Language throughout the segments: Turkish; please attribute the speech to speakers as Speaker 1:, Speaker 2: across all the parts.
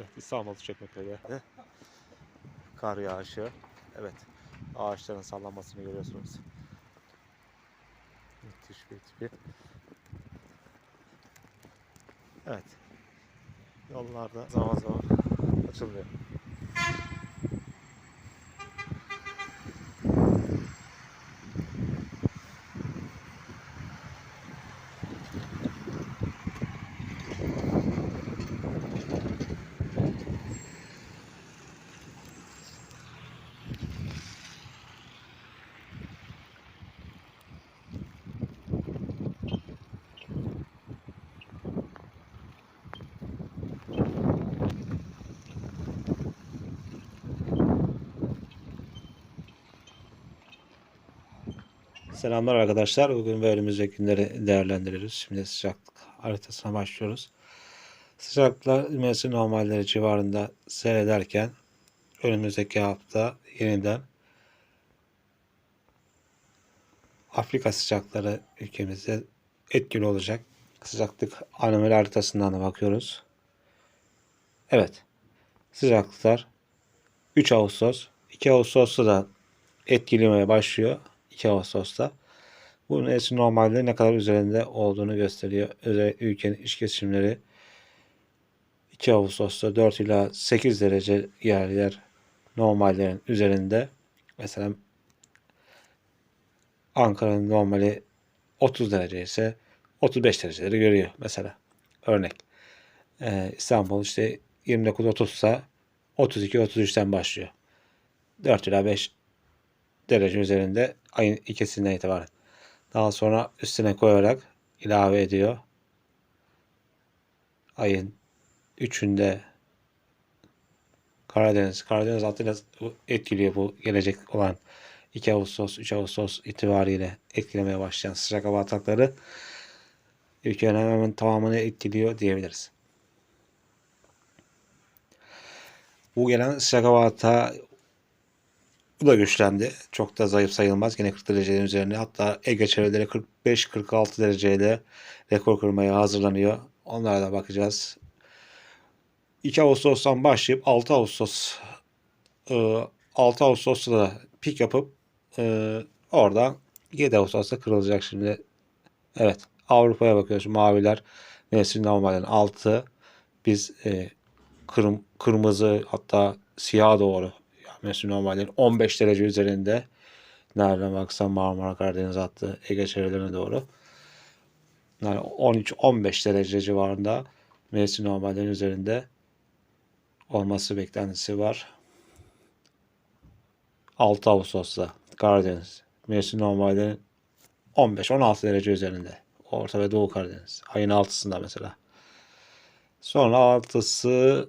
Speaker 1: Evet, İstanbul Çekmeköy'de kar yağışı. Evet, ağaçların sallanmasını görüyorsunuz. Müthiş bir tipi. Evet, yollarda zaman zaman açılıyor. Selamlar arkadaşlar. Bugün ve önümüzdeki günleri değerlendiriyoruz. Şimdi sıcaklık haritasına başlıyoruz. Sıcaklıklar mevsim normalleri civarında seyrederken önümüzdeki hafta yeniden Afrika sıcakları ülkemizde etkili olacak. Sıcaklık anomali haritasından da bakıyoruz. Evet. Sıcaklıklar 3 Ağustos, 2 Ağustos'ta da etkilemeye başlıyor. 2 Ağustos'ta. Bu mevsim normalde ne kadar üzerinde olduğunu gösteriyor. Özellikle ülkenin iç kesimleri 2 Ağustos'ta 4 ila 8 derece yer yer normallerin üzerinde. Mesela Ankara'nın normali 30 derece ise 35 dereceleri görüyor mesela. Örnek. Ee, İstanbul işte 29-30 ise 32-33'ten başlıyor. 4 ila 5 derece üzerinde ayın ikisinden itibaren. Daha sonra üstüne koyarak ilave ediyor. Ayın 3'ünde Karadeniz, Karadeniz altıyla etkiliyor bu gelecek olan 2 Ağustos, 3 Ağustos itibariyle etkilemeye başlayan sıcak hava atakları ülkenin hemen tamamını etkiliyor diyebiliriz. Bu gelen sıcak hava atağı bu da güçlendi. Çok da zayıf sayılmaz. Yine 40 derecenin üzerine. Hatta Ege çevreleri 45-46 dereceyle rekor kırmaya hazırlanıyor. Onlara da bakacağız. 2 Ağustos'tan başlayıp 6 Ağustos 6 Ağustos'ta da pik yapıp e, oradan 7 Ağustos'ta kırılacak şimdi. Evet. Avrupa'ya bakıyoruz. Maviler mevsim normalden 6. Biz e, kırm, kırmızı hatta siyah doğru mevsim normallerin 15 derece üzerinde. Nereden baksan Marmara Karadeniz hattı Ege çevrelerine doğru. Yani 13-15 derece civarında mevsim normallerin üzerinde olması beklentisi var. 6 Ağustos'ta Karadeniz mevsim normallerin 15-16 derece üzerinde. Orta ve Doğu Karadeniz. Ayın 6'sında mesela. Sonra 6'sı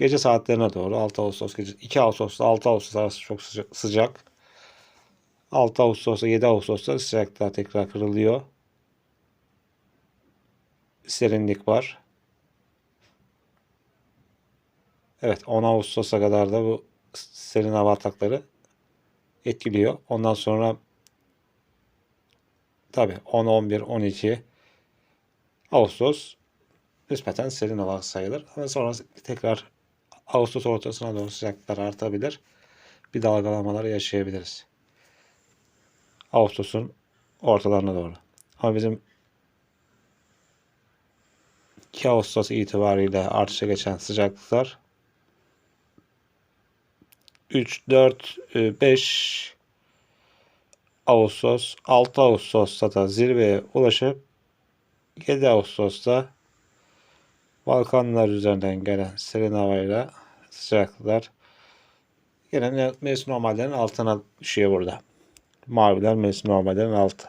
Speaker 1: Gece saatlerine doğru 6 Ağustos gece 2 Ağustos'ta 6 Ağustos arası çok sıcak. 6 Ağustos'ta 7 Ağustos'ta sıcaklıklar tekrar kırılıyor. Serinlik var. Evet 10 Ağustos'a kadar da bu serin hava atakları etkiliyor. Ondan sonra tabi 10, 11, 12 Ağustos nispeten serin hava sayılır. Ama sonra tekrar Ağustos ortasına doğru sıcaklıklar artabilir. Bir dalgalanmalar yaşayabiliriz. Ağustos'un ortalarına doğru. Ama bizim 2 Ağustos itibariyle artışa geçen sıcaklıklar 3, 4, 5 Ağustos, 6 Ağustos'ta da zirveye ulaşıp 7 Ağustos'ta Balkanlar üzerinden gelen serin havayla sıcaklıklar yine mevsim normallerin altına düşüyor burada. Maviler mevsim normallerin altı.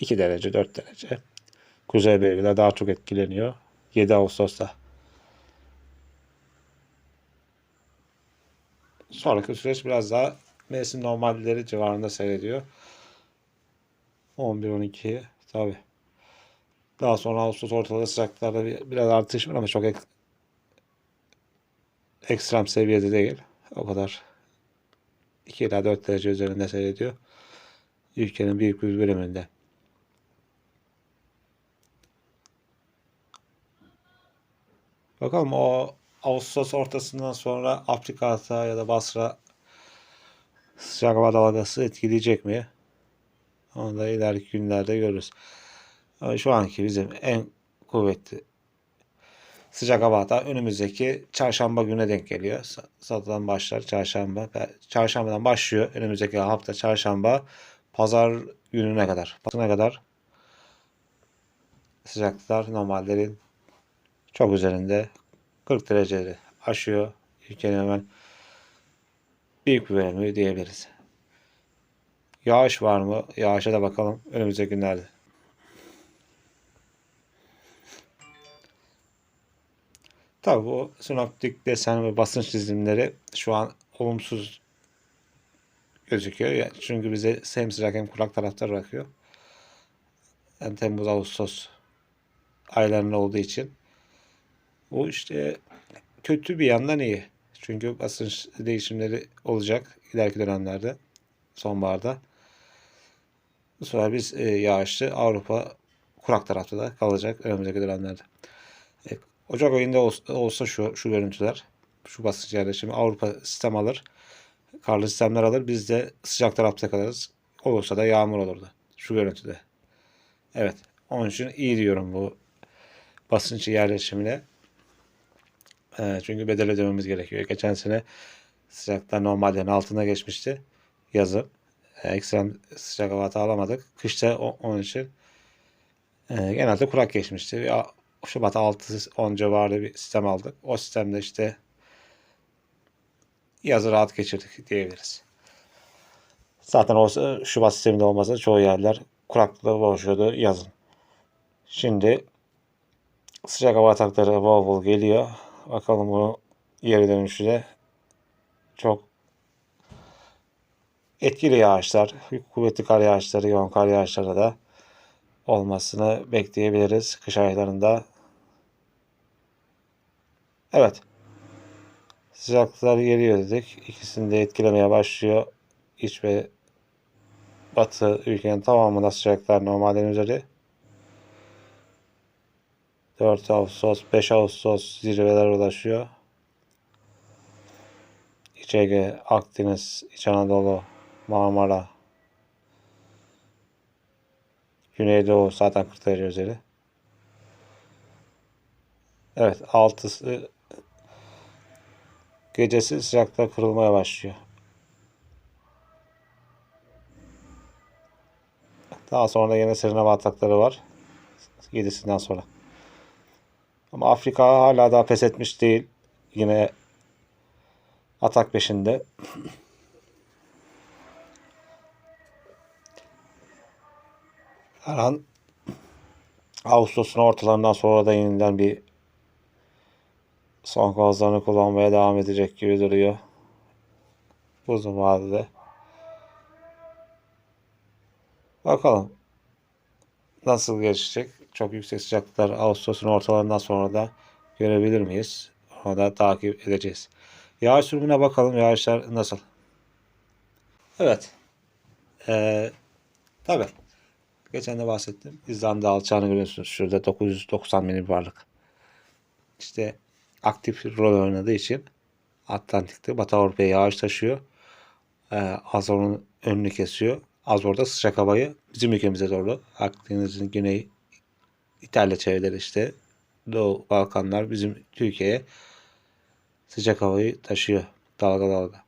Speaker 1: 2 derece 4 derece. Kuzey bölgeler daha çok etkileniyor. 7 Ağustos'ta. Sonraki süreç biraz daha mevsim normalleri civarında seyrediyor. 11-12 tabi. Daha sonra Ağustos ortalarda sıcaklıklarda bir, biraz artış var ama çok ekstrem seviyede değil. O kadar 2 ila 4 derece üzerinde seyrediyor. Ülkenin büyük bir bölümünde. Bakalım o Ağustos ortasından sonra Afrika Hata ya da Basra sıcak hava dalgası etkileyecek mi? Onu da ileriki günlerde görürüz. Şu anki bizim en kuvvetli sıcak hava da önümüzdeki çarşamba güne denk geliyor. Sa- Salıdan başlar çarşamba. Çarşambadan başlıyor. Önümüzdeki hafta çarşamba pazar gününe kadar. Pazarına kadar sıcaklıklar normallerin çok üzerinde 40 dereceleri aşıyor. Ülkenin hemen büyük bir bölümü diyebiliriz. Yağış var mı? Yağışa da bakalım önümüzdeki günlerde. Tabii bu sinoptik desen ve basınç çizimleri şu an olumsuz gözüküyor. Çünkü bize hem sıcak hem kurak tarafta bırakıyor. Yani Temmuz, Ağustos aylarında olduğu için. Bu işte kötü bir yandan iyi. Çünkü basınç değişimleri olacak ileriki dönemlerde. Sonbaharda. Bu sefer biz e, yağışlı Avrupa kurak tarafta da kalacak önümüzdeki dönemlerde. Ocak ayında olsa, şu, şu görüntüler, şu basınç yerleşimi Avrupa sistem alır. Karlı sistemler alır. Biz de sıcak tarafta kalırız. Olursa da yağmur olurdu. Şu görüntüde. Evet. Onun için iyi diyorum bu basınç yerleşimine. E, çünkü bedel ödememiz gerekiyor. Geçen sene sıcaklar normallerin altına geçmişti. Yazın. E, ekstrem sıcak hava alamadık. Kışta o- onun için e, genelde kurak geçmişti. Ya, Şubat 6-10 civarında bir sistem aldık. O sistemde işte yazı rahat geçirdik diyebiliriz. Zaten o Şubat sisteminde olmasa çoğu yerler kuraklıkla boğuşuyordu yazın. Şimdi sıcak hava atakları bol bol geliyor. Bakalım bu geri dönüşü çok etkili yağışlar, kuvvetli kar yağışları, yoğun kar yağışları da olmasını bekleyebiliriz kış aylarında. Evet. Sıcaklıklar geliyor dedik. İkisini de etkilemeye başlıyor. İç ve batı ülkenin tamamında sıcaklıklar normalden üzeri. 4 Ağustos, 5 Ağustos zirveler ulaşıyor. İç Ege, Akdeniz, İç Anadolu, Marmara, Güneydoğu zaten 40 derece üzeri. Evet, altısı gecesi sıcaklıklar kırılmaya başlıyor. Daha sonra yine serin hava atakları var. 7'sinden sonra. Ama Afrika hala daha pes etmiş değil. Yine atak peşinde. Her an Ağustos'un ortalarından sonra da yeniden bir son gazlarını kullanmaya devam edecek gibi duruyor. Uzun vadede. Bakalım nasıl gelişecek. Çok yüksek sıcaklıklar Ağustos'un ortalarından sonra da görebilir miyiz? Onu da takip edeceğiz. Yağış sürümüne bakalım. Yağışlar nasıl? Evet. Ee, tabii. Geçen de bahsettim. İzlanda alçağını görüyorsunuz. Şurada 990 milim varlık. İşte aktif rol oynadığı için Atlantik'te Batı Avrupa'ya yağış taşıyor. Ee, Azor'un önünü kesiyor. Azor'da sıcak havayı bizim ülkemize doğru Akdeniz'in güney İtalya çevreleri işte Doğu Balkanlar bizim Türkiye'ye sıcak havayı taşıyor dalga dalga.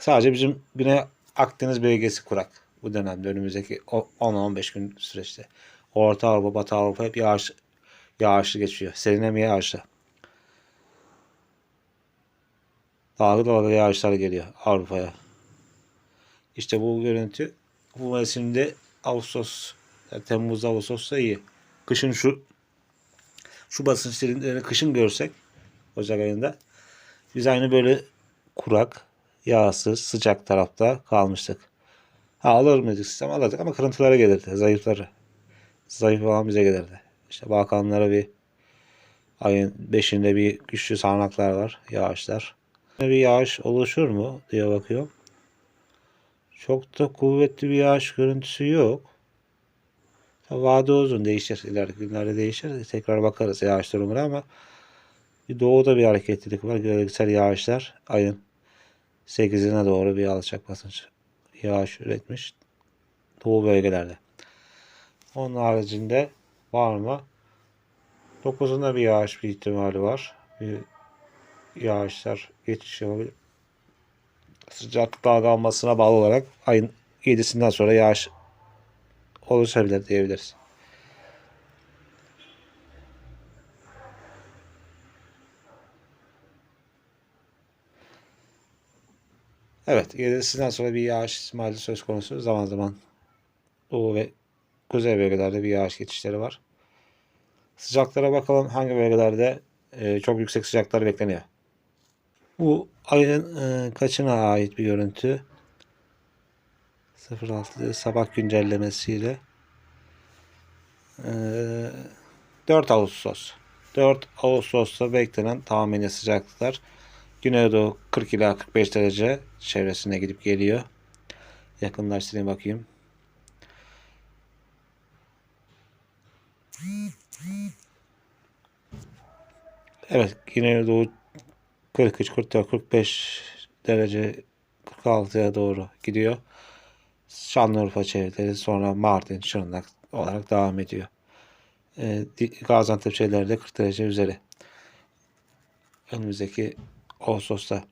Speaker 1: Sadece bizim Güney Akdeniz bölgesi kurak bu dönemde önümüzdeki o- 10-15 gün süreçte. Orta Avrupa, Batı Avrupa hep yağış, yağışlı geçiyor. Serinlemeye yağışlı. Dalga dalga yağışlar geliyor Avrupa'ya. İşte bu görüntü bu mevsimde Ağustos, yani Temmuz, Ağustos'ta iyi. Kışın şu şu basınç serinlerini kışın görsek Ocak ayında biz aynı böyle kurak, yağsız, sıcak tarafta kalmıştık. Ha alır mıydık sistem alırdık ama kırıntılara gelirdi, zayıfları. Zayıf olan bize gelirdi. İşte Balkanlara bir ayın 5'inde bir güçlü sağanaklar var, yağışlar. Bir yağış oluşur mu diye bakıyorum. Çok da kuvvetli bir yağış görüntüsü yok. Vade uzun değişir. İleriki günlerde değişir. Tekrar bakarız yağış durumuna ama Bir doğuda bir hareketlilik var. Gölgesel yağışlar ayın 8'ine doğru bir alçak basınç yağış üretmiş. Doğu bölgelerde. Onun haricinde var mı? 9'unda bir yağış bir ihtimali var. Bir yağışlar geçiş yapabilir. Sıcaklık dalgalanmasına bağlı olarak ayın 7'sinden sonra yağış oluşabilir diyebiliriz. Evet, 7'sinden sonra bir yağış ihtimali söz konusu. Zaman zaman doğu ve kuzey bölgelerde bir yağış geçişleri var. Sıcaklara bakalım hangi bölgelerde e, çok yüksek sıcaklar bekleniyor. Bu ayın e, kaçına ait bir görüntü? 06 sabah güncellemesiyle e, 4 Ağustos. 4 Ağustos'ta beklenen tahmini sıcaklıklar Güneydoğu 40 ila 45 derece çevresine gidip geliyor. Yakınlaştırayım bakayım. Evet, Güneydoğu 43, 44, 45 derece 46'ya doğru gidiyor. Şanlıurfa çevreleri sonra Mardin, Şırnak olarak devam ediyor. Ee, Gaziantep çevreleri de 40 derece üzeri. Önümüzdeki Ağustos'ta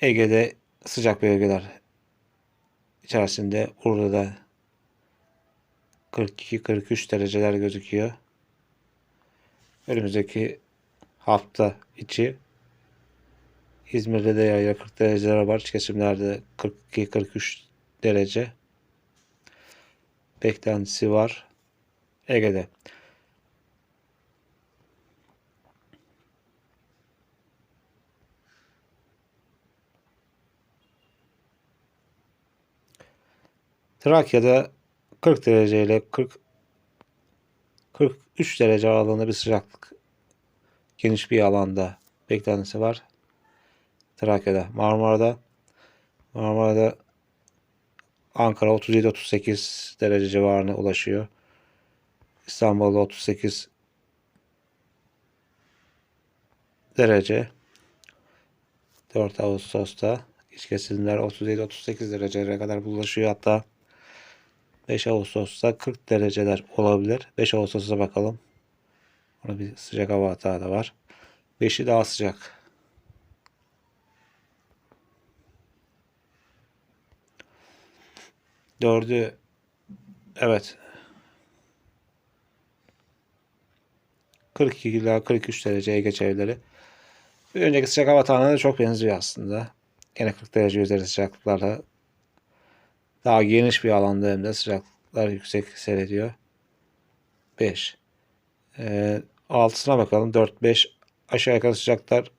Speaker 1: Ege'de sıcak bölgeler içerisinde burada da 42-43 dereceler gözüküyor. Önümüzdeki hafta içi İzmir'de de yayla 40 dereceler var. Kesimlerde 42-43 derece beklentisi var. Ege'de. Trakya'da 40 derece ile 40 43 derece aralığında bir sıcaklık geniş bir alanda beklentisi var. Trakya'da, Marmara'da Marmara'da Ankara 37-38 derece civarına ulaşıyor. İstanbul'da 38 derece 4 Ağustos'ta iç kesimler 37-38 derecelere kadar ulaşıyor. Hatta 5 Ağustos'ta 40 dereceler olabilir. 5 Ağustos'a bakalım. Orada bir sıcak hava hata da var. 5'i daha sıcak. Dördü evet 42 ila 43 dereceye geçebilir. Bir önceki sıcak hava tahminine çok benziyor aslında. Yine 40 derece üzeri sıcaklıklarla daha geniş bir alanda hem de sıcaklıklar yüksek seyrediyor. 5. Ee, altısına bakalım. 4-5 aşağı yukarı sıcaklar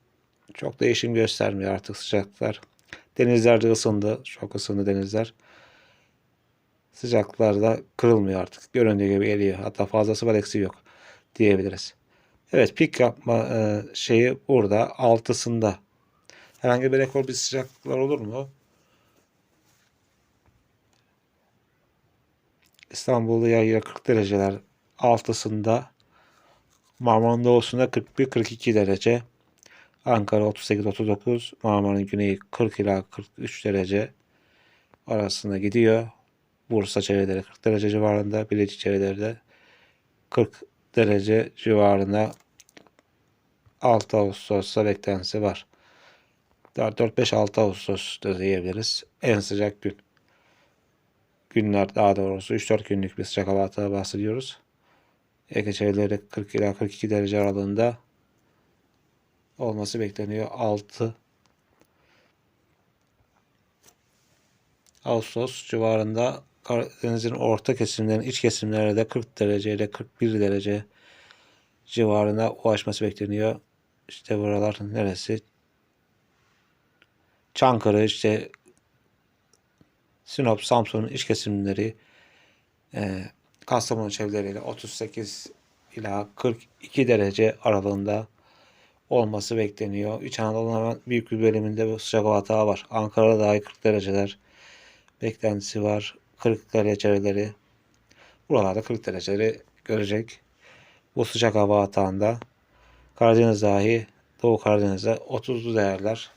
Speaker 1: çok değişim göstermiyor artık sıcaklıklar. Denizler de ısındı. Çok ısındı denizler. Sıcaklıklar da kırılmıyor artık. Göründüğü gibi geliyor. Hatta fazlası var eksiği yok diyebiliriz. Evet pik yapma e, şeyi burada altısında. Herhangi bir rekor bir sıcaklıklar olur mu? İstanbul'da yayla 40 dereceler altısında Marmara'nın doğusunda 41-42 derece Ankara 38-39 Marmara'nın güneyi 40 ila 43 derece arasında gidiyor. Bursa çevreleri 40 derece civarında. Bilecik çevreleri de 40 derece civarında 6 Ağustos'ta beklentisi var. 4-5-6 Ağustos diyebiliriz. En sıcak gün. Günler daha doğrusu 3-4 günlük bir sıcak hava bahsediyoruz. Ege çevreleri 40 ila 42 derece aralığında olması bekleniyor. 6 Ağustos civarında Karadeniz'in orta kesimlerinin iç kesimlerde 40 derece ile 41 derece civarına ulaşması bekleniyor. İşte buralar neresi? Çankırı, işte Sinop, Samsun'un iç kesimleri e, Kastamonu çevreleriyle 38 ila 42 derece aralığında olması bekleniyor. İç Anadolu'nun büyük bir bölümünde bu sıcak hava var. Ankara'da dahi 40 dereceler beklentisi var. 40 dereceleri buralarda 40 dereceleri görecek. Bu sıcak hava hatağında Karadeniz dahi Doğu Karadeniz'de 30'lu değerler.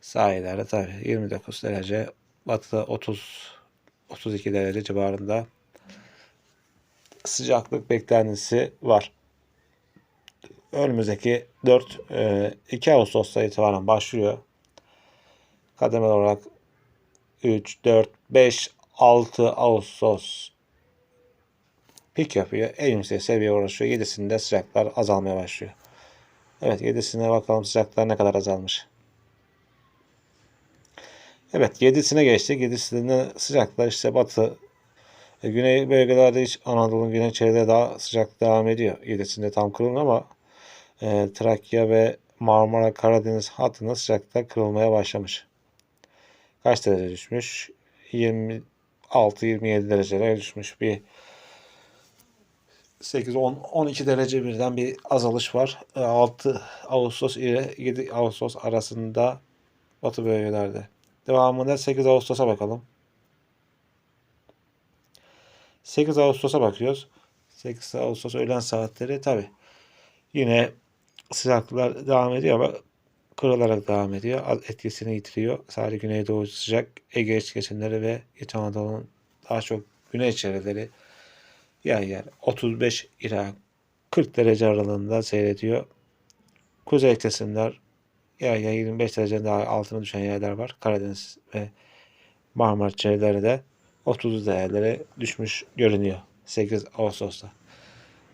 Speaker 1: Sahillerde tabii 29 derece. Batıda 30 32 derece civarında sıcaklık beklentisi var. Önümüzdeki 4 e, 2 Ağustos'ta itibaren başlıyor. Kademeli olarak 3, 4, 5, 6 Ağustos pik yapıyor. En yüksek seviyeye ulaşıyor. 7'sinde sıcaklar azalmaya başlıyor. Evet 7'sine bakalım sıcaklar ne kadar azalmış. Evet 7'sine geçtik. 7'sinde sıcaklar işte batı e, güney bölgelerde hiç Anadolu'nun güney çevreleri daha sıcak devam ediyor. 7'sinde tam kırılmıyor ama e, Trakya ve Marmara Karadeniz hattında sıcaklıklar kırılmaya başlamış. Kaç derece düşmüş? 26-27 derecelere düşmüş. Bir 8-10-12 derece birden bir azalış var. E, 6 Ağustos ile 7 Ağustos arasında batı bölgelerde. Devamında 8 Ağustos'a bakalım. 8 Ağustos'a bakıyoruz. 8 Ağustos öğlen saatleri tabi. Yine sıcaklıklar devam ediyor ama kırılarak devam ediyor. Az Etkisini yitiriyor. Sadece Güneydoğu sıcak Ege iç kesimleri ve İç Anadolu'nun daha çok güney çevreleri yer yer 35 ila 40 derece aralığında seyrediyor. Kuzey kesimler yer yer 25 derecenin daha altına düşen yerler var. Karadeniz ve Marmara çevreleri de 30 değerlere düşmüş görünüyor 8 Ağustos'ta.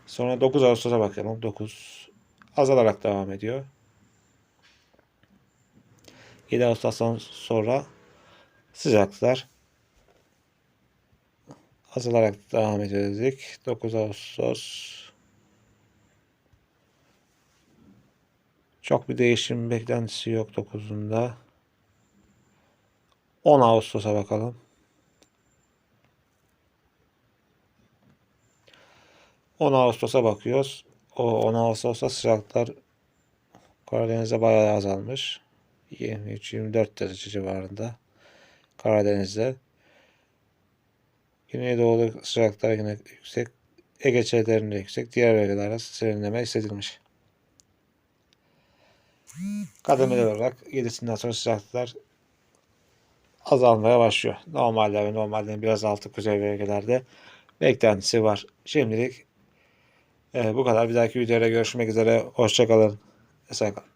Speaker 1: Sonra 9 Ağustos'a bakalım. 9 azalarak devam ediyor. 7 Ağustos'tan sonra sıcaklıklar azalarak devam edecek. 9 Ağustos çok bir değişim beklentisi yok 9'unda. 10 Ağustos'a bakalım. 10 Ağustos'a bakıyoruz. O 10 Ağustos'ta sıcaklıklar Karadeniz'de bayağı azalmış. 23-24 derece civarında. Karadeniz'de. Güneydoğu'da sıcaklıklar yine yüksek. Ege çevrelerinde yüksek. Diğer bölgelerde serinleme hissedilmiş. Kademeli olarak 7'sinden sonra sıcaklıklar azalmaya başlıyor. Normalde ve normalden biraz altı kuzey bölgelerde beklentisi var. Şimdilik e, bu kadar. Bir dahaki videoda görüşmek üzere. Hoşçakalın. Esen kalın.